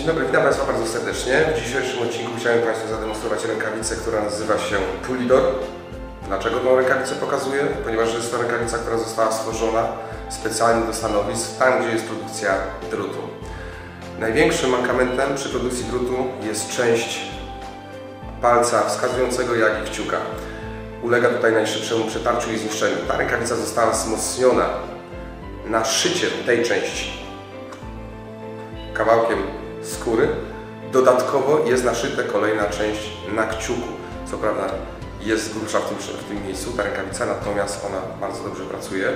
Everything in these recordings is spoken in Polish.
Dzień dobry, witam Państwa bardzo serdecznie. W dzisiejszym odcinku chciałem Państwu zademonstrować rękawicę, która nazywa się Pulidor. Dlaczego tą rękawicę pokazuję? Ponieważ jest to rękawica, która została stworzona specjalnie do stanowisk, tam gdzie jest produkcja drutu. Największym mankamentem przy produkcji drutu jest część palca wskazującego, jak i kciuka. Ulega tutaj najszybszemu przetarciu i zniszczeniu. Ta rękawica została wzmocniona na szycie tej części kawałkiem skóry. Dodatkowo jest naszyte kolejna część na kciuku. Co prawda jest grubsza w tym, w tym miejscu ta rękawica, natomiast ona bardzo dobrze pracuje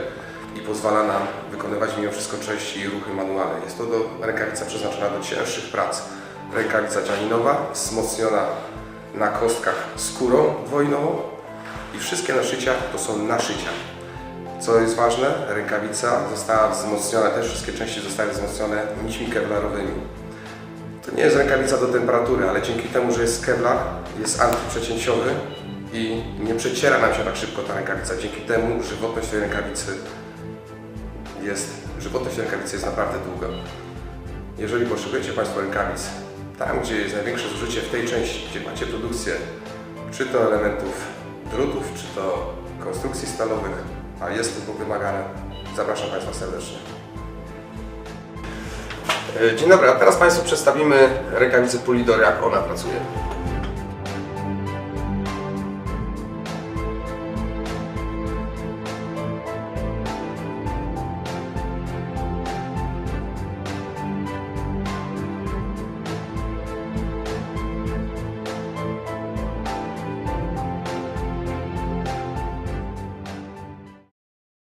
i pozwala nam wykonywać mimo wszystko części i ruchy manualne. Jest to do, rękawica przeznaczona do cięższych prac. Rękawica dzianinowa, wzmocniona na kostkach skórą dwojnową i wszystkie naszycia to są naszycia. Co jest ważne, rękawica została wzmocniona, też wszystkie części zostały wzmocnione nićmi kevlarowymi. To nie jest rękawica do temperatury, ale dzięki temu, że jest kevlar, jest antyprzecięciowy i nie przeciera nam się tak szybko ta rękawica. Dzięki temu żywotność tej rękawicy jest, żywotność rękawicy jest naprawdę długa. Jeżeli potrzebujecie Państwo rękawic, tam gdzie jest największe zużycie w tej części, gdzie macie produkcję, czy to elementów drutów, czy to konstrukcji stalowych, a jest to wymagane, zapraszam Państwa serdecznie. E, Dzień dobry, a teraz Państwu przedstawimy rękawicę Polidor, jak ona pracuje.